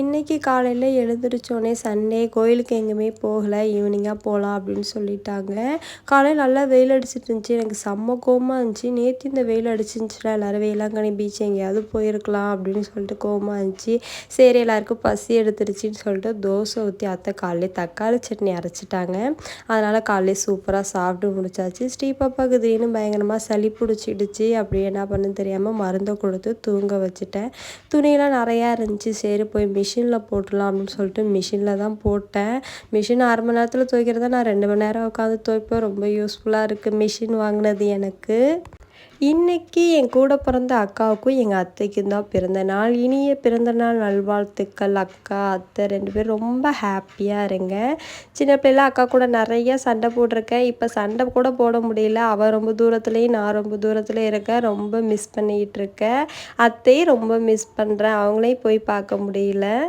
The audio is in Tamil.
இன்றைக்கி காலையில் எழுந்திரிச்சோடனே சண்டே கோயிலுக்கு எங்கேயுமே போகலை ஈவினிங்காக போகலாம் அப்படின்னு சொல்லிட்டாங்க. காலையில் நல்லா வெயில் அடிச்சிட்டு இருந்துச்சு. எனக்கு செம்ம கோபமாக இருந்துச்சு. நேற்று இந்த வெயில் அடிச்சிருந்துச்சுல எல்லோரும் வேளாங்கண்ணி பீச் எங்கேயாவது போயிருக்கலாம் அப்படின்னு சொல்லிட்டு கோவமாக இருந்துச்சு. சரி எல்லாருக்கும் பசி எடுத்துருச்சின்னு சொல்லிட்டு தோசை ஊற்றி அத்தை காலையிலே தக்காளி சட்னி அரைச்சிட்டாங்க. அதனால் காலையிலே சூப்பராக சாப்பிட்டு முடிச்சாச்சு. ஸ்ரீ பாப்பாவுக்கு திடீர்னு பயங்கரமாக சளி பிடிச்சிடுச்சு. அப்படி என்ன பண்ணுன்னு தெரியாமல் மருந்தை கொடுத்து தூங்க வச்சுட்டேன். துணியெல்லாம் நிறையா இருந்துச்சு. சரி போய் மிஷினில் போட்டுடலாம் அப்படின்னு சொல்லிட்டு மிஷினில் தான் போட்டேன். மிஷின் அரை மணி நேரத்தில் துவைக்கிறத நான் ரெண்டு மணி நேரம் உட்காந்து துவைப்பேன். ரொம்ப யூஸ்ஃபுல்லாக இருக்குது மிஷின் வாங்கினது எனக்கு. இன்னைக்கு என் கூட பிறந்த அக்காவுக்கும் எங்கள் அத்தைக்கும் தான் பிறந்த நாள். இனிய பிறந்த நாள் நல்வாழ்த்துக்கள் அக்கா அத்தை ரெண்டு பேரும் ரொம்ப ஹாப்பியாக இருங்க. சின்ன பிள்ளைல அக்கா கூட நிறைய சண்டை போட்டிருக்கேன். இப்போ சண்டை கூட போட முடியல. அவள் ரொம்ப தூரத்துலேயும் நான் ரொம்ப தூரத்தில் இருக்கேன். ரொம்ப மிஸ் பண்ணிக்கிட்டு இருக்கேன். அத்தையும் ரொம்ப மிஸ் பண்ணுறேன் அவங்களையும் போய் பார்க்க முடியல.